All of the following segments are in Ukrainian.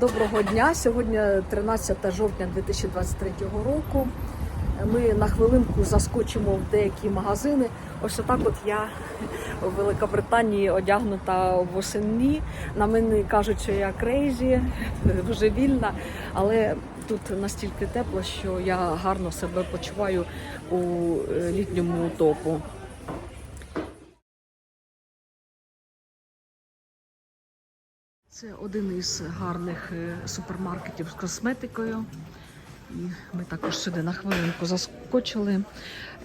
Доброго дня. Сьогодні 13 жовтня 2023 року. Ми на хвилинку заскочимо в деякі магазини. Ось отак от я у Великобританії одягнута в осені. На мене кажуть, що я крейзі, божевільна, але тут настільки тепло, що я гарно себе почуваю у літньому топу. Це один із гарних е, супермаркетів з косметикою. І ми також сюди на хвилинку заскочили.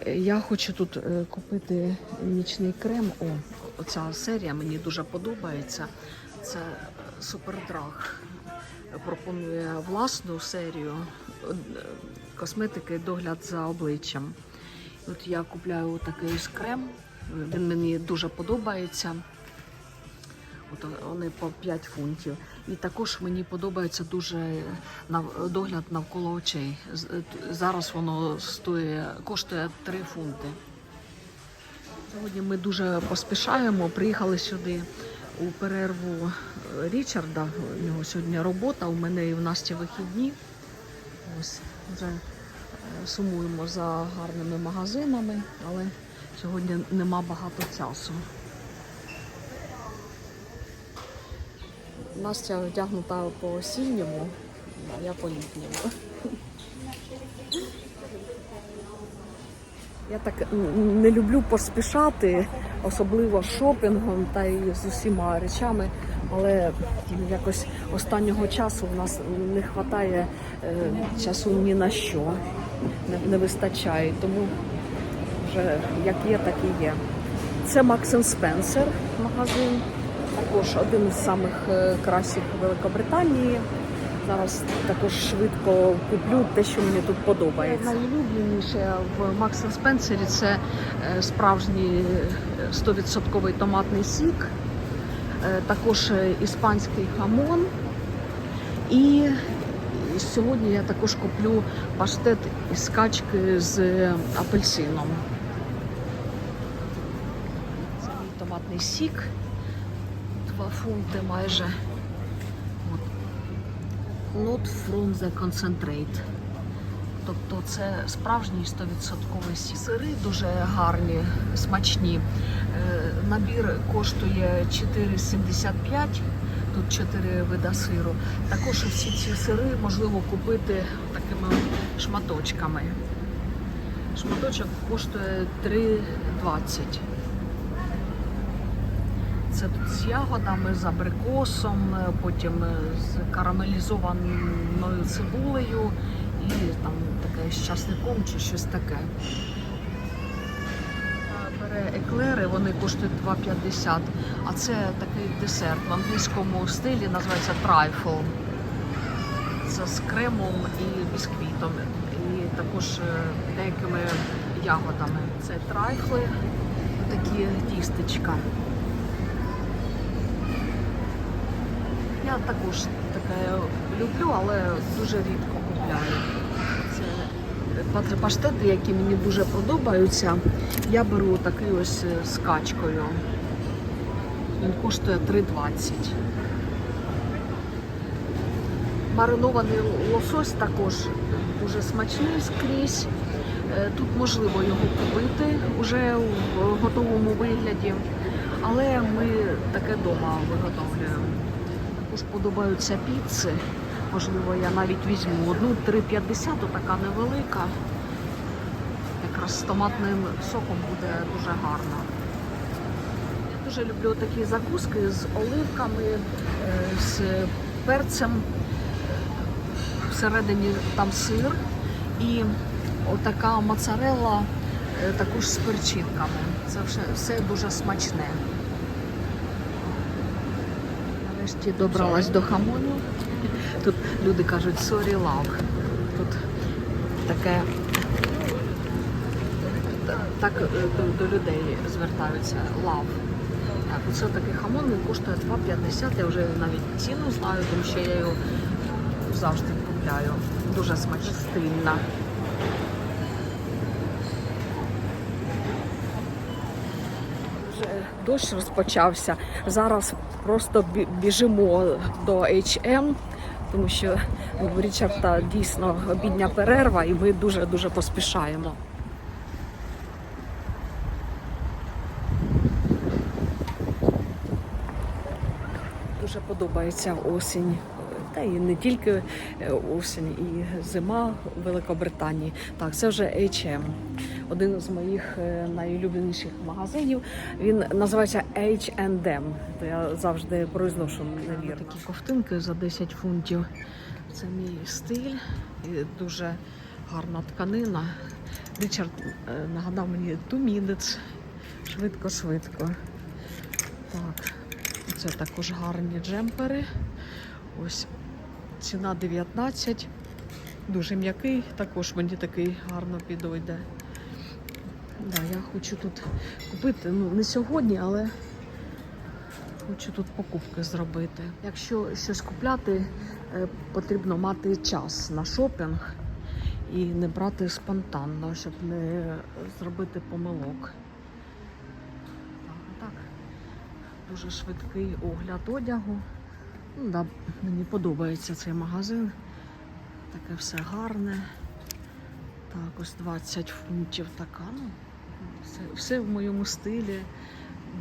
Е, Я хочу тут е, купити нічний крем. О, оця серія мені дуже подобається. Це Супердраг. Пропонує власну серію косметики догляд за обличчям. От я купляю такий крем. Він мені дуже подобається. От вони по 5 фунтів. І також мені подобається дуже догляд навколо очей. Е, Зараз воно стоїть, коштує 3 фунти. Сьогодні ми дуже поспішаємо. Приїхали сюди у перерву е, Річарда. У нього сьогодні робота, у мене і в Насті вихідні. Ось вже е, сумуємо за гарними магазинами, але сьогодні нема багато часу. Настя одягнута по осінньому, а я по літньому. Я так не люблю поспішати, особливо з шопінгом та й з усіма речами, але якось останнього часу в нас не вистачає часу ні на що, не, вистачає. Тому вже як є, так і є. Це Max Spencer магазин, також один із самих е, кращих Великобританії. Зараз також швидко куплю те, що мені тут подобається. Найулюбленіше в Max Spencer це е, справжній е, 100% томатний сік, е, також е, іспанський хамон. І сьогодні я також куплю паштет із качки з апельсином. Це мій томатний сік. Два фунти майже. От. Not from the concentrate. Тобто це справжній 100% сік. Сири дуже гарні, смачні. Е, Набір коштує 4,75. Тут 4 вида сиру. Також всі ці сири можливо купити такими шматочками. Шматочок коштує 3,20. Це тут з ягодами, з абрикосом, е, потім е, з карамелізованою цибулею і там таке з часником чи щось таке. Та Бере еклери, вони коштують 2,50, а це такий десерт в англійському стилі називається трайфл. Це з кремом і бісквітом, і також е, деякими ягодами. Це трайфли, такі тістечка. Я також таке люблю, але дуже рідко купляю. Це паштети, які мені дуже подобаються. Я беру такий ось е, з качкою. Він коштує 3,20. Маринований лосось також дуже смачний скрізь. Е, Тут можливо його купити вже в готовому вигляді, але ми таке вдома виготовлюємо. Також подобаються піци. Можливо, я навіть візьму одну 3,50, така невелика. Якраз з томатним соком буде дуже гарно. Я дуже люблю такі закуски з оливками, е, з перцем. Всередині там сир і отака моцарелла е, також з перчинками. Це все дуже смачне. Нарешті добралась до хамону. Тут люди кажуть sorry love. Тут таке так е, до, до людей звертаються. Так, оце такий хамон він коштує 2,50. Я вже навіть ціну знаю, тому що я його завжди купляю. Дуже смачна, стильна. Вже дощ розпочався. Зараз просто біжимо до H&M, тому що у Річарда дійсно обідня перерва, і ми дуже дуже поспішаємо. Дуже подобається осінь. Та і не тільки е, осінь, і зима в Великобританії. Так, це вже H&M. Один з моїх е, найулюбленіших магазинів. Він називається H&M. То я завжди произношу невірно. Такі ковтинки за 10 фунтів. Це мій стиль. І дуже гарна тканина. Річард е, нагадав мені minutes. Швидко-швидко. Так, це також гарні джемпери. Ось ціна 19. Дуже м'який, також мені такий гарно підойде. Да, я хочу тут купити, ну не сьогодні, але хочу тут покупки зробити. Якщо щось купляти, е, потрібно мати час на шопінг і не брати спонтанно, щоб не зробити помилок. Так. Дуже швидкий огляд одягу. Ну, да, мені подобається цей магазин. Таке все гарне. Так, ось 20 фунтів така. Ну, все, все в моєму стилі.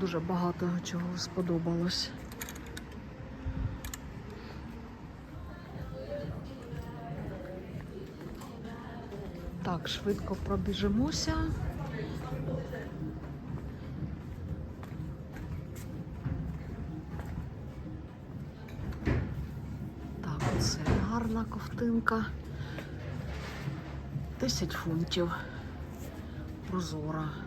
Дуже багато чого сподобалось. Так, швидко пробіжимося. Так, це гарна ковтинка. 10 фунтів. Прозора.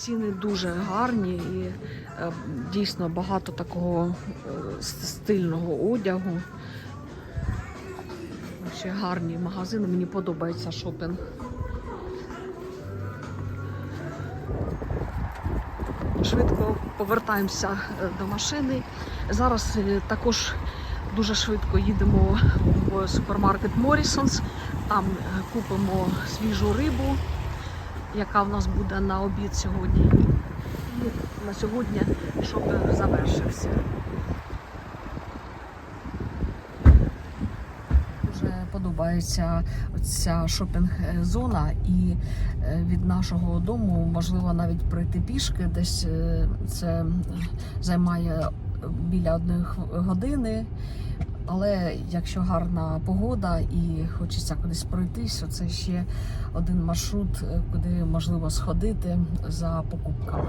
Ціни дуже гарні і е, дійсно багато такого е, стильного одягу. Ще гарні магазини, мені подобається шопінг. Швидко повертаємося е, до машини. Зараз також дуже швидко їдемо в супермаркет Morrisons. Там купимо свіжу рибу, яка в нас буде на обід сьогодні. І на сьогодні шопінг завершився. Дуже подобається ця шопінг-зона, і е, від нашого дому можливо навіть пройти пішки. Десь е, це займає біля одної години. Але якщо гарна погода і хочеться кудись пройтись, це ще один маршрут, е, куди можливо сходити за покупками.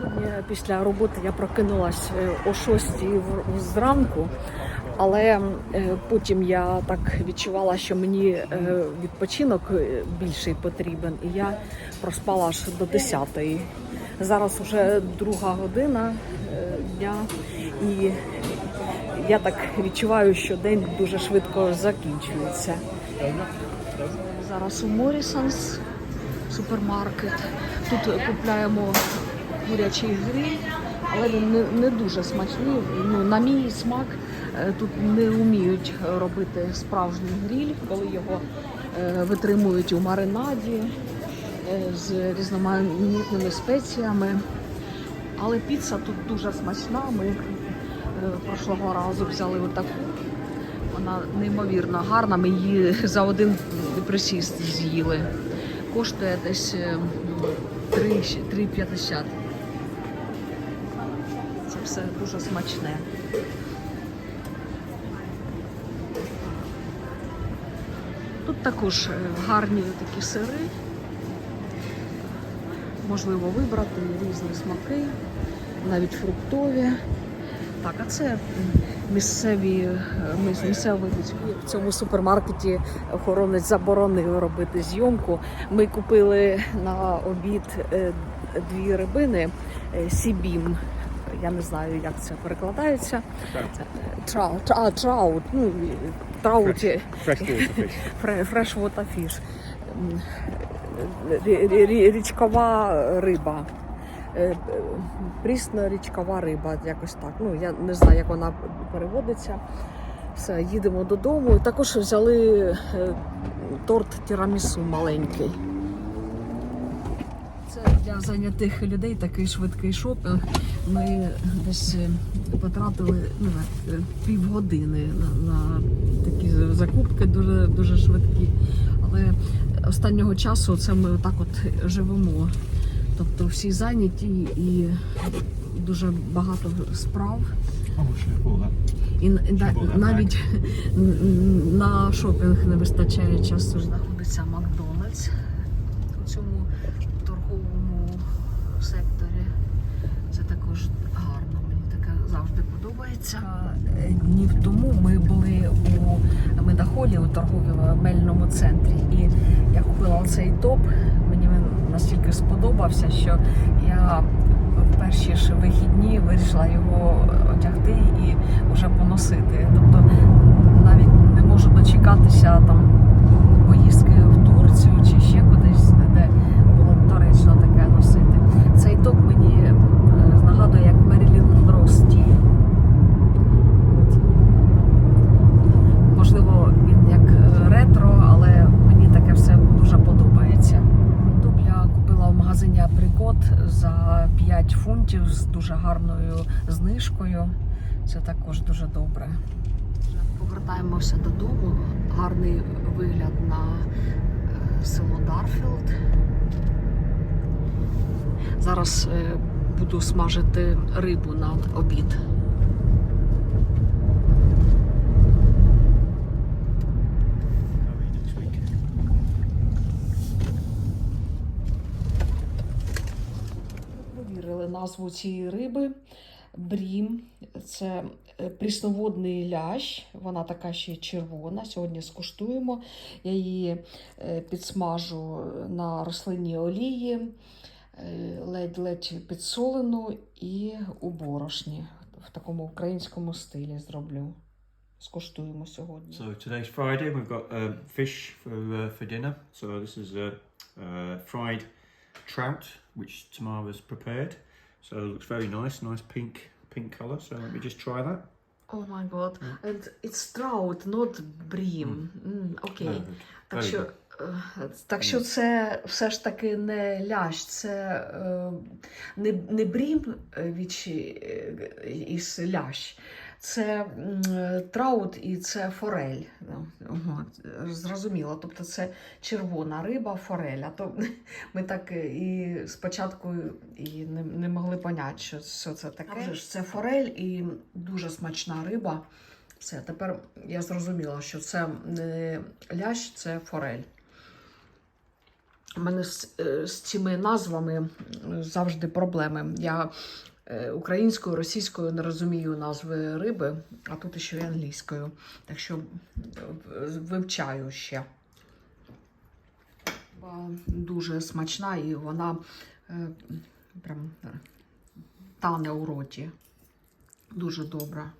Сьогодні після роботи я прокинулась е, о 6 в- зранку, але е, потім я так відчувала, що мені відпочинок більший потрібен, і я проспала аж до 10 Зараз вже друга година дня, і я так відчуваю, що день дуже швидко закінчується. Зараз у Морісонс супермаркет. Тут купляємо курячий гриль, але він не, не дуже смачний. Ну, на мій смак е, тут не вміють робити справжній гриль, коли його е, витримують у маринаді е, з різноманітними спеціями. Але піца тут дуже смачна. Ми прошлого разу взяли отаку. Вона неймовірно гарна. Ми її за один присіст з'їли. Коштує десь е, 3 3,50. Це все дуже смачне. Тут також е, гарні такі сири. Можливо вибрати різні смаки, навіть фруктові. Так, а це місцеві е, місцеві. В цьому супермаркеті охоронець заборонив робити зйомку. Ми купили на обід е, дві рибини е, сібім. Я не знаю, як це перекладається. Траут, а, траут, ну, трауті. Fresh water fish. Фре- Freshwater fish. М, рі- рі- рі- Річкова риба. Е, е, Прісна річкова риба, якось так. Ну, я не знаю, як вона переводиться. Все, їдемо додому. Також взяли е, торт тірамісу маленький. Це для зайнятих людей такий швидкий шопінг. Ми десь потратили ну, півгодини на, на такі закупки дуже, дуже швидкі. Але останнього часу це ми так от живемо. Тобто всі зайняті і дуже багато справ. І, навіть на шопінг не вистачає часу. Знаходиться Макдональдс у цьому торговому секторі. Це також гарно. Мені таке завжди подобається. Е, Днів тому ми були у Медахолі у торговельному центрі. І я купила цей топ. Настільки сподобався, що я в перші ж вихідні вирішила його одягти і вже поносити. Тобто навіть не можу дочекатися там поїздки в Турцію чи ще кудись, де було б доречно таке носити. Цей топ мені е, нагадує як Мерілін Монро стіль. От. Можливо, він як е, ретро, але мені таке все дуже подобається. Топ я купила в магазині Априкот за 5 фунтів з дуже гарною знижкою. Це також дуже добре. Повертаємося додому. Гарний вигляд на е, село Дарфілд. Зараз е, буду смажити рибу на обід. Next назву цієї риби. Брім. Це е, прісноводний лящ. Вона така ще червона. Сьогодні скуштуємо. Я її е, підсмажу на рослинній олії, е, ледь-ледь підсолену і у борошні. В такому українському стилі зроблю. Скуштуємо сьогодні. So today's Friday. We've got um, fish for uh, for dinner. So this is a uh, fried trout, which Tamara's prepared. So it looks very nice, nice pink pink colour. So let me just try that. Oh my god. And it's trout, not bream. Mm, окей. Very good. Так Very що, good. е, так що це все ж таки не лящ, це е, не, не брім е, від щі- е, із лящ. Це траут і це форель. Ну, Зрозуміло. Тобто це червона риба, форель. А то ми так і спочатку і не, не могли поняти, що, що це таке. А вже ж це форель і дуже смачна риба. Все, тепер я зрозуміла, що це не лящ, це форель. У мене з, е, з цими назвами завжди проблеми. Я українською, російською не розумію назви риби, а тут ще й англійською. Так що е, вивчаю ще. Дуже смачна і вона е, прям е, тане у роті. Дуже добра.